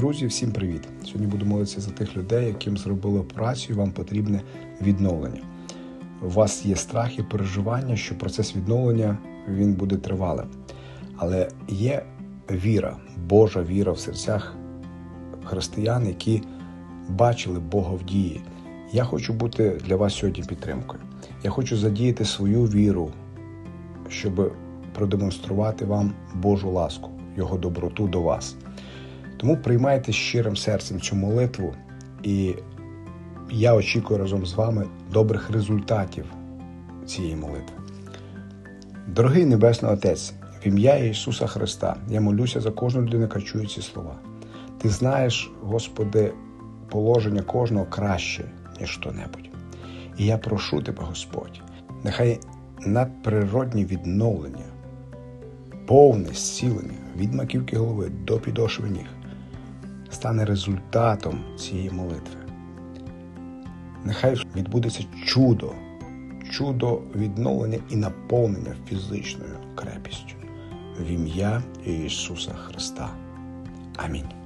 Друзі, всім привіт! Сьогодні буду молитися за тих людей, яким зробили операцію, вам потрібне відновлення. У вас є страх і переживання, що процес відновлення він буде тривалим. Але є віра, Божа віра в серцях християн, які бачили Бога в дії. Я хочу бути для вас сьогодні підтримкою. Я хочу задіяти свою віру, щоб продемонструвати вам Божу ласку, Його доброту до вас. Тому приймайте щирим серцем цю молитву, і я очікую разом з вами добрих результатів цієї молитви. Дорогий Небесний Отець, в ім'я Ісуса Христа, я молюся за кожну людину, яка чує ці слова. Ти знаєш, Господи, положення кожного краще, ніж хто-небудь. І я прошу Тебе, Господь, нехай надприродні відновлення, повне зцілення від маківки голови до підошви ніг стане результатом цієї молитви. Нехай відбудеться чудо, чудо відновлення і наповнення фізичною крепістю в ім'я Ісуса Христа. Амінь.